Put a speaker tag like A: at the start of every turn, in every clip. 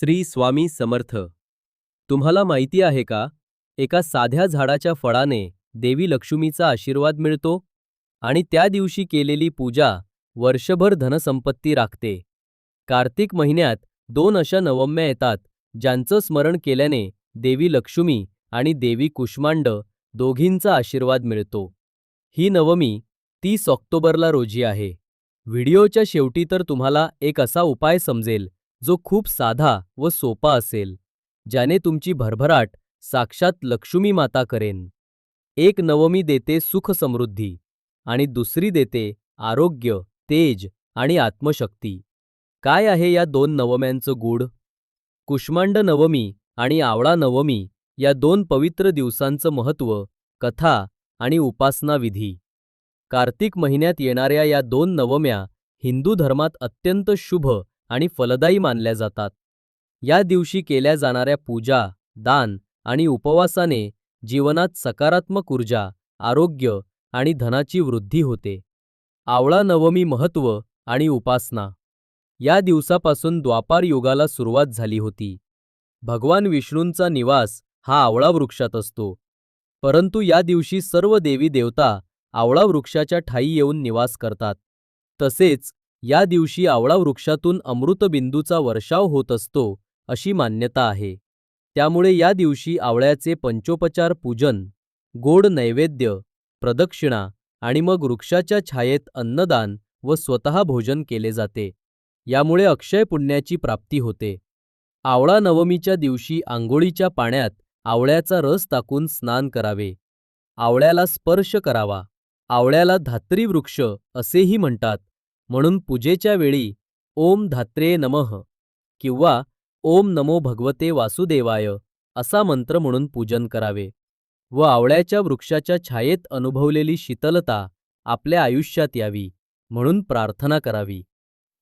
A: श्री स्वामी समर्थ. तुम्हाला माहिती आहे का? एका साध्या झाडाच्या फळाने देवी लक्ष्मीचा आशीर्वाद मिळतो आणि त्या दिवशी केलेली पूजा वर्षभर धनसंपत्ती राखते. कार्तिक महिन्यात दोन अशा नवम्या येतात ज्यांचं स्मरण केल्याने देवी लक्ष्मी आणि देवी कुष्मांड दोघींचा आशीर्वाद मिळतो. ही नवमी तीस ऑक्टोबरला रोजी आहे. व्हिडिओच्या शेवटी तर तुम्हाला एक असा उपाय समजेल जो खूप साधा व सोपा असेल ज्याने तुमची भरभराट साक्षात लक्ष्मी माता करेन. एक नवमी देते सुख समृद्धी आणि दुसरी देते आरोग्य तेज आणि आत्मशक्ती. काय आहे या दोन नवम्यांचं गूढ? कुष्मांड नवमी आणि आवळा नवमी या दोन पवित्र दिवसांचं महत्त्व कथा आणि उपासना विधी. कार्तिक महिन्यात येणाऱ्या या दोन नवम्या हिंदू धर्मात अत्यंत शुभ आणि फलदायी मानल्या जातात. या दिवशी केल्या जाणाऱ्या पूजा दान आणि उपवासाने जीवनात सकारात्मक ऊर्जा आरोग्य आणि धनाची वृद्धी होते. आवळा नवमी महत्त्व आणि उपासना. या दिवसापासून द्वापार युगाला सुरुवात झाली होती. भगवान विष्णूंचा निवास हा आवळा वृक्षात असतो. परंतु या दिवशी सर्व देवी देवता आवळा वृक्षाच्या ठायी येऊन निवास करतात. तसेच या दिवशी आवळा वृक्षातून अमृतबिंदूचा वर्षाव होत असतो अशी मान्यता आहे. त्यामुळे या दिवशी आवळ्याचे पंचोपचार पूजन गोड नैवेद्य प्रदक्षिणा आणि मग वृक्षाच्या छायेत अन्नदान व स्वतः भोजन केले जाते. यामुळे अक्षय पुण्याची प्राप्ती होते. आवळा नवमीच्या दिवशी आंघोळीच्या पाण्यात आवळ्याचा रस टाकून स्नान करावे. आवळ्याला स्पर्श करावा. आवळ्याला धात्री वृक्ष असेही म्हणतात. म्हणून पूजेच्या वेळी ओम धात्रे नमः किंवा ओम नमो भगवते वासुदेवाय असा मंत्र म्हणून पूजन करावे व आवळ्याच्या वृक्षाच्या छायेत अनुभवलेली शीतलता आपल्या आयुष्यात यावी म्हणून प्रार्थना करावी.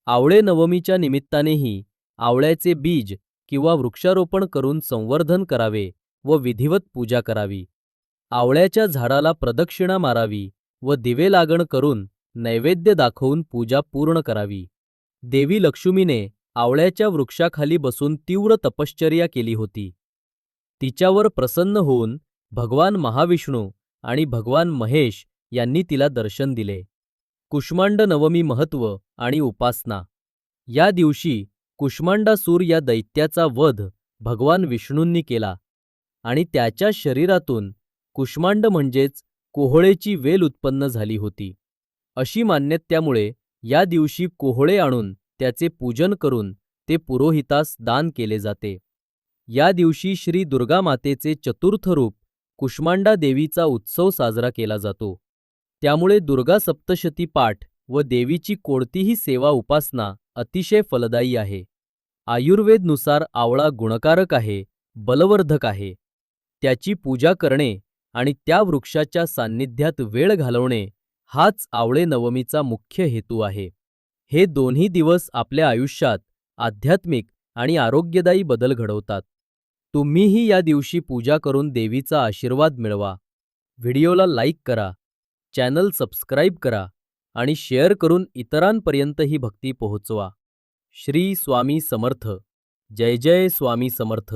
A: आवळे नवमीच्या निमित्तानेही आवळ्याचे बीज किंवा वृक्षारोपण करून संवर्धन करावे व विधिवत पूजा करावी. आवळ्याच्या झाडाला प्रदक्षिणा मारावी व दिवे लागण करून नैवेद्य दाखवून पूजा पूर्ण करावी. देवी लक्ष्मीने आवळ्याच्या वृक्षाखाली बसून तीव्र तपश्चर्या केली होती. तिच्यावर प्रसन्न होऊन भगवान महाविष्णू आणि भगवान महेश यांनी तिला दर्शन दिले. कुष्मांड नवमी महत्त्व आणि उपासना. या दिवशी कुष्मांडासूर या दैत्याचा वध भगवान विष्णूंनी केला आणि त्याच्या शरीरातून कुष्मांड म्हणजेच कोहळेची वेल उत्पन्न झाली होती. अशी मान्यत्यामुळे या दिवशी कोहळे आणून त्याचे पूजन करून ते पुरोहितास दान केले जाते. या दिवशी श्री दुर्गा मातेचे चतुर्थ रूप कुष्मांडा देवीचा उत्सव साजरा केला जातो. त्यामुळे दुर्गा सप्तशती पाठ व देवीची कोणतीही सेवा उपासना अतिशय फलदायी आहे. आयुर्वेदनुसार आवळा गुणकारक आहे बलवर्धक आहे. त्याची पूजा करणे आणि त्या वृक्षाच्या सान्निध्यात वेळ घालवणे हाच आवळे नवमीचा मुख्य हेतू आहे. हे दोन्ही दिवस आपल्या आयुष्यात आध्यात्मिक आणि आरोग्यदायी बदल घडवतात. तुम्हीही या दिवशी पूजा करून देवीचा आशीर्वाद मिळवा. व्हिडिओला लाईक करा चॅनल सबस्क्राईब करा आणि शेअर करून इतरांपर्यंत ही भक्ती पोहोचवा. श्री स्वामी समर्थ. जय जय स्वामी समर्थ.